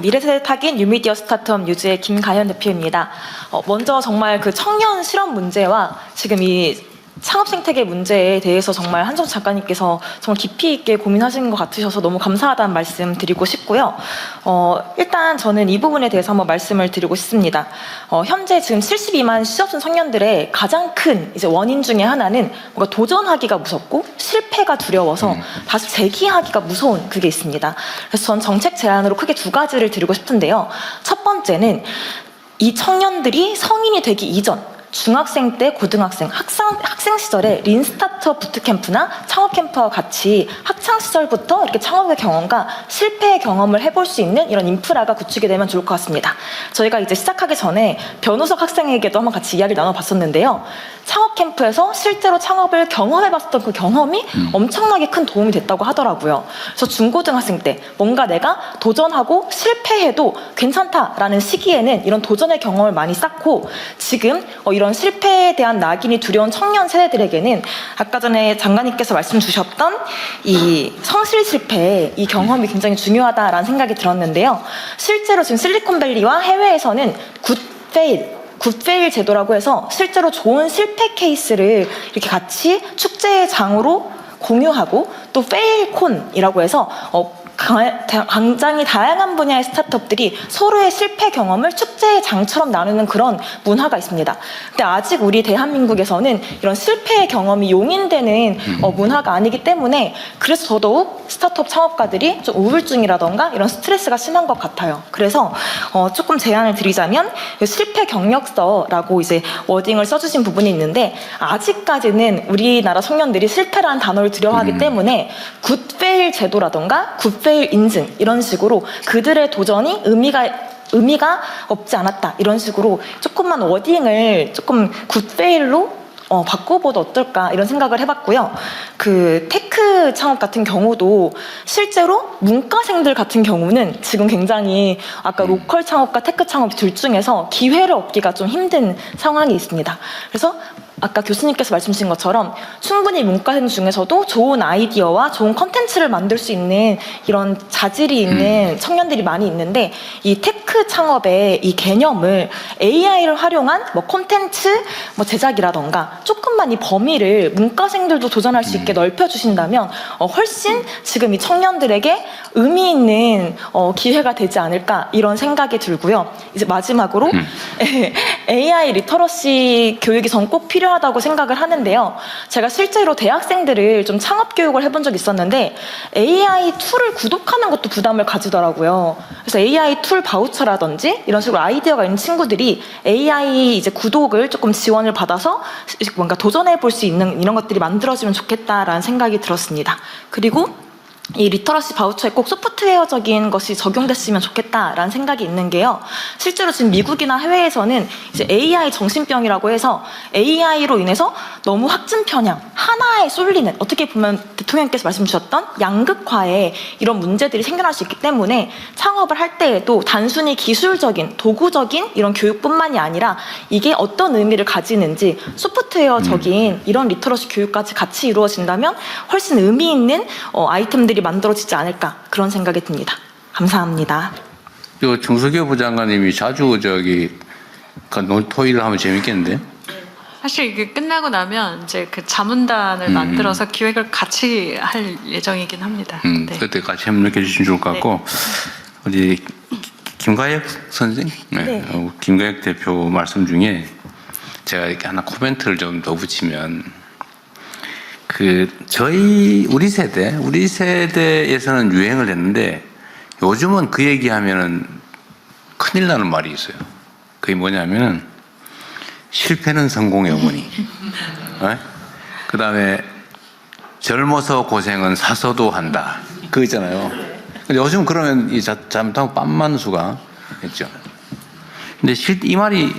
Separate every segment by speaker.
Speaker 1: 미래세대 타깃 뉴미디어 스타트업 유즈의 김가현 대표입니다. 어, 먼저 정말 그 청년 실업 문제와 지금 이 창업 생태계 문제에 대해서 정말 한정 작가님께서 정말 깊이 있게 고민하시는 것 같으셔서 너무 감사하다는 말씀 드리고 싶고요. 어, 일단 저는 이 부분에 대해서 한번 말씀을 드리고 싶습니다. 어, 현재 지금 72만 취업생 청년들의 가장 큰 이제 원인 중에 하나는 뭔가 도전하기가 무섭고 실패가 두려워서 다시 재기하기가 무서운 그게 있습니다. 그래서 전 정책 제안으로 크게 두 가지를 드리고 싶은데요. 첫 번째는 이 청년들이 성인이 되기 이전 중학생 때 고등학생 학생 학생 시절에 린 스타트업 부트캠프나 창업 캠프와 같이 학창 시절부터 이렇게 창업의 경험과 실패의 경험을 해볼 수 있는 이런 인프라가 구축이 되면 좋을 것 같습니다. 저희가 이제 시작하기 전에 변우석 학생에게도 한번 같이 이야기를 나눠봤었는데요. 창업 캠프에서 실제로 창업을 경험해봤던 그 경험이 엄청나게 큰 도움이 됐다고 하더라고요. 그래서 중고등학생 때 뭔가 내가 도전하고 실패해도 괜찮다라는 시기에는 이런 도전의 경험을 많이 쌓고 지금 어, 이런 실패에 대한 낙인이 두려운 청년 세대들에게는 아까 전에 장관님께서 말씀 주셨던 이 성실 실패 이 경험이 굉장히 중요하다라는 생각이 들었는데요. 실제로 지금 실리콘밸리와 해외에서는 굿페일 굿페일 제도라고 해서 실제로 좋은 실패 케이스를 이렇게 같이 축제장으로 공유하고 또 페일콘이라고 해서 어, 굉장히 다양한 분야의 스타트업들이 서로의 실패 경험을 축 제의 장처럼 나누는 그런 문화가 있습니다. 근데 아직 우리 대한민국에서는 이런 실패의 경험이 용인되는 어, 문화가 아니기 때문에 그래서 더더욱 스타트업 창업가들이 좀 우울증이라던가 이런 스트레스가 심한 것 같아요. 그래서 어, 조금 제안을 드리자면 이 실패 경력서라고 이제 워딩을 써주신 부분이 있는데 아직까지는 우리나라 청년들이 실패라는 단어를 두려워하기 때문에 굿페일 제도라던가 굿페일 인증 이런 식으로 그들의 도전이 의미가 의미가 없지 않았다 이런 식으로 조금만 워딩을 조금 굿페일로 어, 바꿔봐도 어떨까 이런 생각을 해봤고요. 그 테크 창업 같은 경우도 실제로 문과생들 같은 경우는 지금 굉장히 아까 로컬 창업과 테크 창업 둘 중에서 기회를 얻기가 좀 힘든 상황이 있습니다. 그래서 아까 교수님께서 말씀 주신 것처럼 충분히 문과생 중에서도 좋은 아이디어와 좋은 컨텐츠를 만들 수 있는 이런 자질이 있는 청년들이 많이 있는데 이 테크 창업의 이 개념을 AI를 활용한 뭐 콘텐츠 뭐 제작이라던가 조금만 이 범위를 문과생들도 도전할 수 있게 넓혀 주신다면 어, 훨씬 지금 이 청년들에게 의미 있는 어, 기회가 되지 않을까 이런 생각이 들고요. 이제 마지막으로 AI 리터러시 교육이 전 꼭 필요하다고 생각을 하는데요. 제가 실제로 대학생들을 좀 창업 교육을 해본 적이 있었는데 AI 툴을 구독하는 것도 부담을 가지더라고요. 그래서 AI 툴 바우처라든지 이런 식으로 아이디어가 있는 친구들이 AI 이제 구독을 조금 지원을 받아서 뭔가 도전해 볼 수 있는 이런 것들이 만들어지면 좋겠다라는 생각이 들었습니다. 그리고 이 리터러시 바우처에 꼭 소프트웨어적인 것이 적용됐으면 좋겠다라는 생각이 있는 게요. 실제로 지금 미국이나 해외에서는 이제 AI 정신병이라고 해서 AI로 인해서 너무 확증 편향, 하나에 쏠리는 어떻게 보면 대통령께서 말씀 주셨던 양극화에 이런 문제들이 생겨날 수 있기 때문에 창업을 할 때에도 단순히 기술적인 도구적인 이런 교육뿐만이 아니라 이게 어떤 의미를 가지는지 소프트웨어적인 이런 리터러시 교육까지 같이 이루어진다면 훨씬 의미 있는 어, 아이템들이 만들어지지 않을까 그런 생각이 듭니다. 감사합니다.
Speaker 2: 그 중소기업 부 장관님이 자주 저기 그 논- 토의를 하면 재밌겠는데?
Speaker 3: 사실 이게 끝나고 나면 이제 그 자문단을
Speaker 2: 음.
Speaker 3: 만들어서 기획을 같이 할 예정이긴 합니다.
Speaker 2: 음,
Speaker 3: 네.
Speaker 2: 그때 같이 협력해 주시면 좋을 것 같고 우리 김가혁 선생, 네.
Speaker 1: 네.
Speaker 2: 어, 김가혁 대표 말씀 중에 제가 이렇게 하나 코멘트를 좀 더 붙이면 그 저희 우리 세대 우리 세대에서는 유행을 했는데 요즘은 그 얘기하면은 큰일 나는 말이 있어요. 그게 뭐냐면은 실패는 성공의 어머니. 그 다음에 젊어서 고생은 사서도 한다. 그거 있잖아요. 요즘 그러면 이 자- 잘못하면 빰만수가 있죠. 근데 실, 이 말이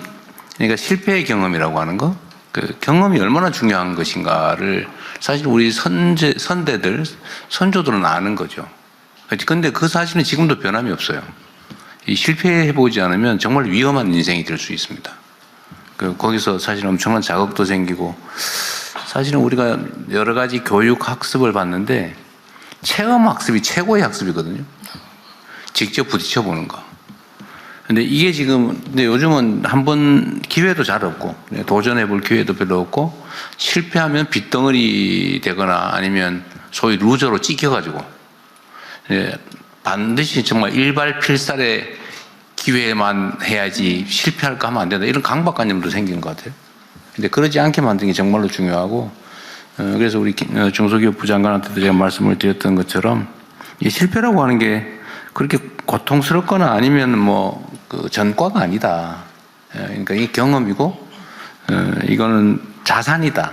Speaker 2: 그러니까 실패의 경험이라고 하는 거, 그 경험이 얼마나 중요한 것인가를 사실 우리 선제, 선대들, 선조들은 아는 거죠. 근데 그 사실은 지금도 변함이 없어요. 이 실패해보지 않으면 정말 위험한 인생이 될 수 있습니다. 그 거기서 사실 엄청난 자극도 생기고 사실은 우리가 여러 가지 교육 학습을 받는데 체험 학습이 최고의 학습이거든요. 직접 부딪혀 보는 거. 근데 이게 지금 근데 요즘은 한 번 기회도 잘 없고 네, 도전해 볼 기회도 별로 없고 실패하면 빗덩어리 되거나 아니면 소위 루저로 찍혀 가지고 예, 반드시 정말 일발필살의 기회만 해야지 실패할까 하면 안 된다 이런 강박관념도 생긴 것 같아요. 근데 그러지 않게 만드는 게 정말로 중요하고 어, 그래서 우리 기- 어, 중소기업 부 장관한테도 제가 말씀을 드렸던 것처럼 이 실패라고 하는 게 그렇게 고통스럽거나 아니면 뭐 그 전과가 아니다. 예, 그러니까 이 경험이고 어, 이거는 자산이다.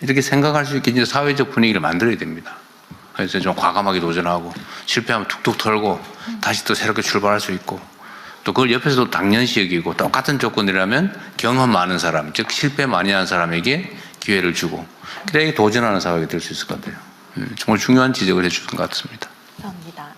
Speaker 2: 이렇게 생각할 수 있게 이제 사회적 분위기를 만들어야 됩니다. 그래서 좀 과감하게 도전하고 실패하면 툭툭 털고 다시 또 새롭게 출발할 수 있고 또 그걸 옆에서도 당연시 여기고 똑같은 조건이라면 경험 많은 사람, 즉 실패 많이 한 사람에게 기회를 주고 그래야 도전하는 사회가 될 수 있을 것 같아요. 음, 정말 중요한 지적을 해주신 것 같습니다.
Speaker 1: 감사합니다.